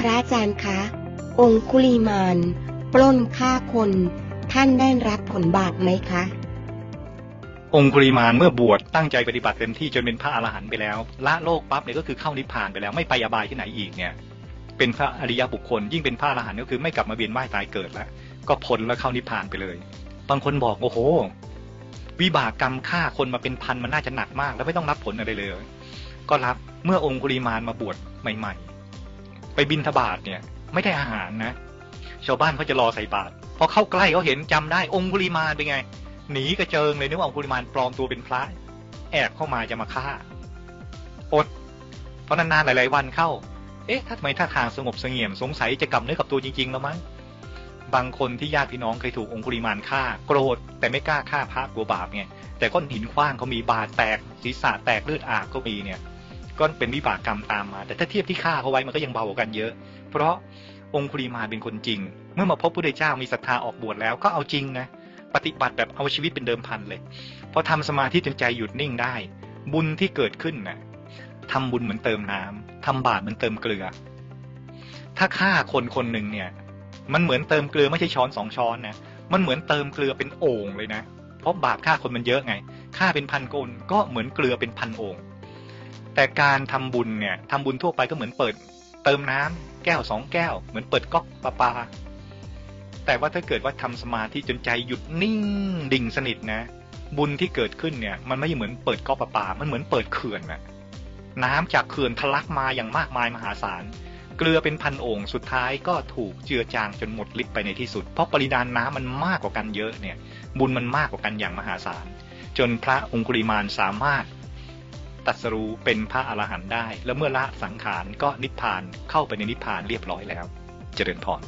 พระอาจารย์คะ องคุลีมาน ปล้นฆ่าคน ท่านได้รับผลบาปไหมคะ องคุริมานเมื่อบวชตั้งใจปฏิบัติเต็มที่จนเป็นพระอรหันต์ไปแล้ว ละโลกปั๊บเนี่ยก็คือเข้านิพพานไปแล้วไม่ไปอบายที่ไหนอีกเนี่ย เป็นพระอริยบุคคล ยิ่งเป็นพระอรหันต์ก็คือไม่กลับมาเวียนว่ายตายเกิดแล้วก็พ้นแล้วเข้านิพพานไปเลย บางคนบอกโอ้โห วิบากกรรมฆ่าคนมาเป็นพันมันน่าจะหนักมาก แล้วไม่ต้องรับผลอะไรเลย ก็รับเมื่อองคุริมานมาบวชใหม่ ๆ ไปบินทบาทเนี่ย ไม่ได้อาหารนะชาวบ้านเขาจะรอใส่บาตรพอเข้าใกล้เขาเห็นจำได้องคุริมานเป็นไง หนีกระเจิงเลยนึกว่าองคุริมานปลอมตัวเป็นพระแอบเข้ามาจะมาฆ่าอดเพราะนานๆหลาย ๆ วันเข้า เอ๊ะถ้าทำไมท่าทางสงบเสงี่ยมสงสัยจะกลับเนื้อกับตัวจริง ๆ แล้วมั้งบางคนที่ญาติพี่น้องเคยถูกองคุริมานฆ่า โกรธแต่ไม่กล้าฆ่าพระกลัวบาปไงแต่ก้อนหินขว้างเขามีบาดแตกศีรษะแตกเลือดอาบก็มีเนี่ย ก็เป็นวิบากกรรมตามมา แต่ถ้าเทียบที่ฆ่าเขาไว้มันก็ยังเบากว่ากันเยอะ เพราะองคุริมาเป็นคนจริง เมื่อมาพบพระพุทธเจ้ามีศรัทธาออกบวชแล้วก็เอาจริงนะปฏิบัติแบบเอาชีวิตเป็นเดิมพันเลยพอทำสมาธิจนใจหยุดนิ่งได้ บุญที่เกิดขึ้นนะ่ะทำบุญเหมือนเติมน้ำทำบาปเหมือนเติมเกลือ ถ้าฆ่าคนคนหนึ่งเนี่ย มันเหมือนเติมเกลือไม่ใช่ช้อนสองช้อนนะมันเหมือนเติมเกลือเป็นโอ่งเลยนะเพราะบาปฆ่าคนมันเยอะไงฆ่าเป็นพันคนก็เหมือนเกลือเป็นพันโอ่ง แต่การทำบุญเนี่ยทำบุญทั่วไปก็เหมือนเปิด เติมน้ำแก้วสองแก้ว เหมือนเปิดก๊อกปลาปาแต่ว่าถ้าเกิดว่าทำสมาธิจนใจหยุดนิ่งดิ่งสนิทนะ บุญที่เกิดขึ้นเนี่ย มันไม่เหมือนเปิดก๊อกปลาปามันเหมือนเปิดเขื่อนน่ะน้ำจากเขื่อนทะลักมาอย่างมากมายมหาศาลเกลือเป็นพันโอ่งสุดท้ายก็ถูกเจือจางจนหมดฤทธิ์ไปในที่สุด เพราะปริมาณน้ำมันมากกว่ากันเยอะเนี่ย บุญมันมากกว่ากันอย่างมหาศาลจนพระองคุริมานสามารถ ตรัสรู้เป็นพระอรหันต์ได้ แล้วเมื่อละสังขารก็นิพพานเข้าไปในนิพพานเรียบร้อยแล้ว เจริญพร